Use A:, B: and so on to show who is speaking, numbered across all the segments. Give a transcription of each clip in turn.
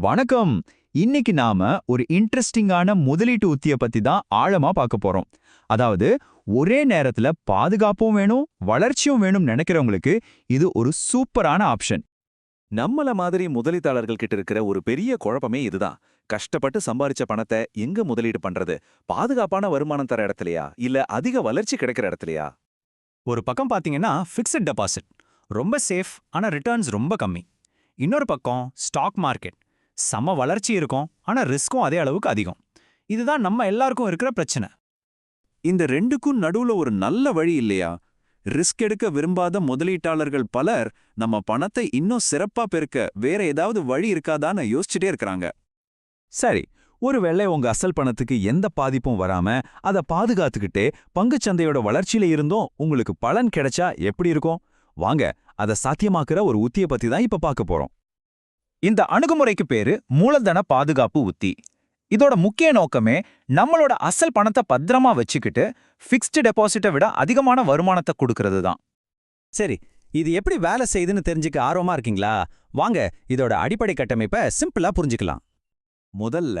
A: வணக்கம். இன்னைக்கு நாம ஒரு இன்ட்ரெஸ்டிங்கான முதலீட்டு உத்திய பத்தி தான் ஆழமா பார்க்க போறோம். அதாவது ஒரே நேரத்துல பாதுகாப்பும் வேணும் வளர்ச்சியும் வேணும் நினைக்கிறவங்களுக்கு இது ஒரு சூப்பரான ஆப்ஷன்.
B: நம்மள மாதிரி முதலீட்டாளர்கள் கிட்ட இருக்கிற ஒரு பெரிய குழப்பமே இதுதான். கஷ்டப்பட்டு சம்பாரிச்ச பணத்தை எங்க முதலீடு பண்றது? பாதுகாப்பான வருமானம் தர இடத்துலயா? இல்ல அதிக வளர்ச்சி கிடைக்கிற இடத்துலயா?
C: ஒரு பக்கம் பார்த்தீங்கன்னா ஃபிக்ஸட் டெபாசிட் ரொம்ப சேஃப் ஆனால் ரிட்டர்ன்ஸ் ரொம்ப கம்மி. இன்னொரு பக்கம் ஸ்டாக் மார்க்கெட் செம வளர்ச்சி இருக்கும் ஆனால் ரிஸ்க்கும் அதே அளவுக்கு அதிகம். இதுதான் நம்ம எல்லாருக்கும் இருக்கிற பிரச்சனை.
B: இந்த ரெண்டுக்கும் நடுவுல ஒரு நல்ல வழி இல்லையா? ரிஸ்க் எடுக்க விரும்பாத முதலீட்டாளர்கள் பலர் நம்ம பணத்தை இன்னும் சிறப்பா பெருக்க வேற ஏதாவது வழி இருக்காதான்னு யோசிச்சுட்டே இருக்கிறாங்க.
A: சரி ஒருவேளை உங்க அசல் பணத்துக்கு எந்த பாதிப்பும் வராம அதை பாதுகாத்துக்கிட்டே பங்குச்சந்தையோட வளர்ச்சியில இருந்தும் உங்களுக்கு பலன் கிடைச்சா எப்படி இருக்கும்? வாங்க அதை சாத்தியமாக்குற ஒரு உத்திய பத்தி தான் இப்ப பார்க்க போறோம். இந்த அணுகுமுறைக்கு பேரு மூலதன பாதுகாப்பு உத்தி. இதோட முக்கிய நோக்கமே நம்மளோட அசல் பணத்தை பத்திரமா வச்சுக்கிட்டு ஃபிக்ஸ்டு டெபாசிட்டை விட அதிகமான வருமானத்தை கொடுக்கறது தான்.
C: சரி இது எப்படி வேலை செய்யுதுன்னு தெரிஞ்சுக்க ஆர்வமா இருக்கீங்களா? வாங்க இதோட அடிப்படை கட்டமைப்பை சிம்பிளா புரிஞ்சுக்கலாம்.
B: முதல்ல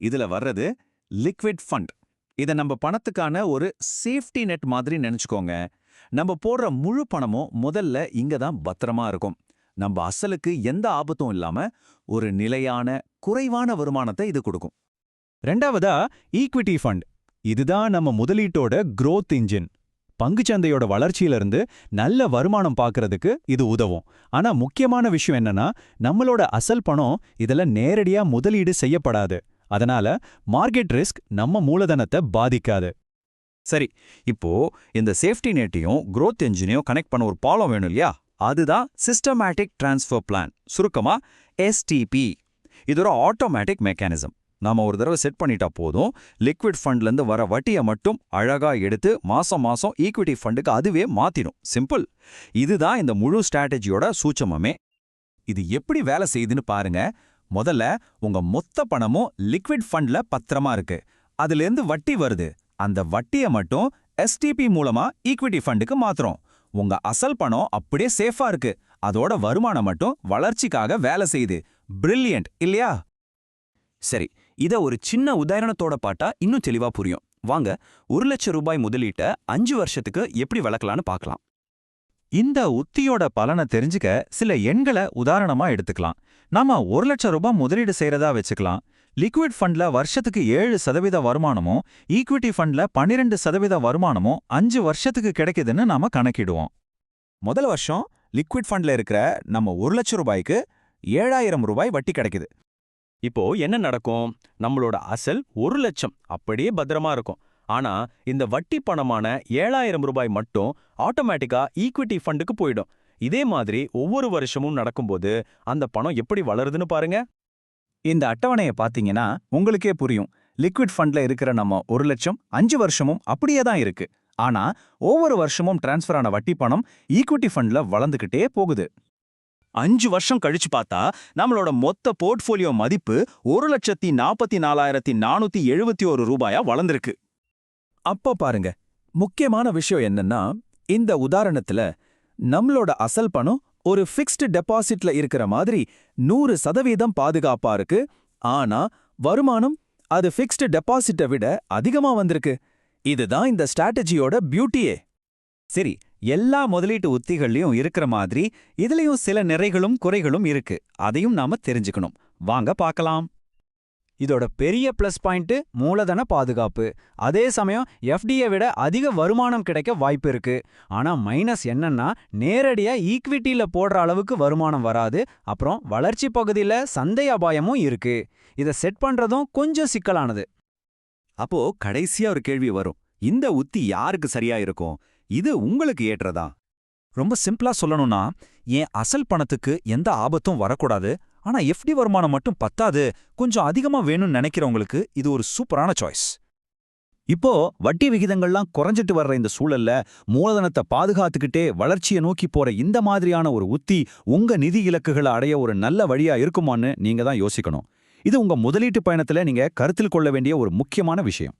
B: இதுல வர்றது லிக்விட் ஃபண்ட் இத நம்ம பணத்துக்கான ஒரு சேஃப்டி நெட் மாதிரி நினைச்சுக்கோங்க. நம்ம போடுற முழு பணமும் முதல்ல இங்க தான் பத்திரமா இருக்கும். நம்ம அசலுக்கு எந்த ஆபத்தும் இல்லாம ஒரு நிலையான குறைவான வருமானத்தை இது கொடுக்கும்.
C: ரெண்டாவதா ஈக்விட்டி ஃபண்ட் இதுதான் நம்ம முதலீட்டோட க்ரோத் இன்ஜின் பங்குச்சந்தையோட வளர்ச்சியிலிருந்து நல்ல வருமானம் பார்க்கறதுக்கு இது உதவும். ஆனா முக்கியமான விஷயம் என்னன்னா நம்மளோட அசல் பணம் இதில் நேரடியா முதலீடு செய்யப்படாது. அதனால மார்க்கெட் ரிஸ்க் நம்ம மூலதனத்தை பாதிக்காது.
A: சரி இப்போ இந்த சேஃப்டி நெட்டையும் க்ரோத் என்ஜினையும் கனெக்ட் பண்ண ஒரு பாலம் வேணும் இல்லையா? அதுதான் சிஸ்டமேட்டிக் டிரான்ஸ்ஃபர் பிளான் சுருக்கமா எஸ்டிபி இது ஒரு ஆட்டோமேட்டிக் மெக்கானிசம் நாம ஒரு தடவை செட் பண்ணிட்டா போதும் லிக்விட் ஃபண்ட்லேருந்து வர வட்டியை மட்டும் அழகா எடுத்து மாசம் மாசம் ஈக்விட்டி ஃபண்டுக்கு அதுவே மாத்திடும் சிம்பிள் இதுதான் இந்த முழு ஸ்ட்ராட்டஜியோட சூட்சமமே. இது எப்படி வேலை செய்யுதுன்னு பாருங்க. முதல்ல உங்க மொத்த பணமும் லிக்விட் ஃபண்ட்ல பத்திரமா இருக்கு. அதுலேருந்து வட்டி வருது. அந்த வட்டியை மட்டும் எஸ்டிபி மூலமா ஈக்விட்டி ஃபண்டுக்கு மாத்துறோம். உங்க அசல் பணம் அப்படியே சேஃபா இருக்கு. அதோட வருமானம் மட்டும் வளர்ச்சிக்காக வேலை செய்யுது. பிரில்லியன்ட் இல்லையா? சரி இத ஒரு சின்ன உதாரணத்தோட பாட்டா இன்னும் தெளிவா புரியும். வாங்க ஒரு லட்சம் ரூபாய் முதலீட்ட அஞ்சு வருஷத்துக்கு எப்படி வளர்க்கலான்னு பார்க்கலாம். இந்த உத்தியோட பலனை தெரிஞ்சுக்க சில எண்களை உதாரணமா எடுத்துக்கலாம். நாம ஒரு லட்சம் ரூபாய் முதலீடு செய்யறதா வச்சுக்கலாம். லிக்விட் ஃபண்ட்ல வருஷத்துக்கு ஏழு சதவீத வருமானமும் ஈக்விட்டி ஃபண்ட்ல பன்னிரெண்டு சதவீத வருமானமும் அஞ்சு வருஷத்துக்கு கிடைக்குதுன்னு நாம கணக்கிடுவோம். முதல் வருஷம் லிக்விட் ஃபண்ட்ல இருக்கிற நம்ம ஒரு லட்சம் ரூபாய்க்கு ஏழாயிரம் ரூபாய் வட்டி கிடைக்குது.
C: இப்போ என்ன நடக்கும்? நம்மளோட அசல் ஒரு லட்சம். அப்படியே பத்திரமா இருக்கும். ஆனா இந்த வட்டி பணமான ஏழாயிரம் ரூபாய் மட்டும் ஆட்டோமேட்டிக்கா ஈக்விட்டி ஃபண்டுக்கு போயிடும். இதே மாதிரி ஒவ்வொரு வருஷமும் நடக்கும்போது அந்த பணம் எப்படி வளருதுன்னு பாருங்க.
A: இந்த அட்டவணையை பார்த்தீங்கன்னா உங்களுக்கே புரியும். லிக்விட் ஃபண்ட்ல இருக்கிற நம்ம ஒரு லட்சம் அஞ்சு வருஷமும் அப்படியே தான் இருக்கு. ஆனா ஒவ்வொரு வருஷமும் டிரான்ஸ்ஃபர் ஆன வட்டி பணம் ஈக்விட்டி ஃபண்ட்ல வளர்ந்துகிட்டே போகுது. அஞ்சு வருஷம் கழிச்சு பார்த்தா நம்மளோட மொத்த போர்ட்ஃபோலியோ மதிப்பு ஒரு லட்சத்தி நாற்பத்தி நாலாயிரத்தி நானூத்தி எழுபத்தி ஒரு ரூபாயா வளர்ந்துருக்கு. அப்ப பாருங்க முக்கியமான விஷயம் என்னன்னா இந்த உதாரணத்துல நம்மளோட அசல் பணம் ஒரு ஃபிக்ஸ்டு டெபாசிட்ல இருக்கிற மாதிரி நூறு சதவீதம் பாதுகாப்பா இருக்கு. ஆனா வருமானம் அது ஃபிக்ஸ்டு டெபாசிட்டை விட அதிகமா வந்திருக்கு. இதுதான் இந்த ஸ்ட்ராட்டஜியோட பியூட்டியே சரி எல்லா முதலீட்டு உத்திகள்லயும் இருக்கிற மாதிரி இதுலயும் சில நிறைகளும் குறைகளும் இருக்கு. அதையும் நாம தெரிஞ்சுக்கணும். வாங்க பார்க்கலாம். இதோட பெரிய ப்ளஸ் பாயிண்ட் மூலதன பாதுகாப்பு. அதே சமயம் எஃப்டியை விட அதிக வருமானம் கிடைக்க வாய்ப்பு இருக்கு. ஆனா மைனஸ் என்னன்னா நேரடியா ஈக்விட்டியில் போடுற அளவுக்கு வருமானம் வராது. அப்புறம் வளர்ச்சி பகுதியில சந்தை அபாயமும் இருக்கு. இதை செட் பண்றதும் கொஞ்சம் சிக்கலானது.
B: அப்போ கடைசியா ஒரு கேள்வி வரும். இந்த உத்தி யாருக்கு சரியா இருக்கும்? இது உங்களுக்கு ஏற்றதா?
A: ரொம்ப சிம்பிளா சொல்லணும்னா என் அசல் பணத்துக்கு எந்த ஆபத்தும் வரக்கூடாது. ஆனா எஃப்டி வருமானம் மட்டும் பத்தாது. கொஞ்சம் அதிகமா வேணும்னு நினைக்கிறவங்களுக்கு இது ஒரு சூப்பரான சாய்ஸ் இப்போ வட்டி விகிதங்கள்லாம் குறைஞ்சிட்டு வர்ற இந்த சூழல்ல மூலதனத்தை பாதுகாத்துக்கிட்டே வளர்ச்சியை நோக்கி போற இந்த மாதிரியான ஒரு உத்தி உங்க நிதி இலக்குகளை அடைய ஒரு நல்ல வழியா இருக்குமான்னு நீங்க தான் யோசிக்கணும். இது உங்க முதலீட்டு பயணத்துல நீங்க கருத்தில் கொள்ள வேண்டிய ஒரு முக்கியமான விஷயம்.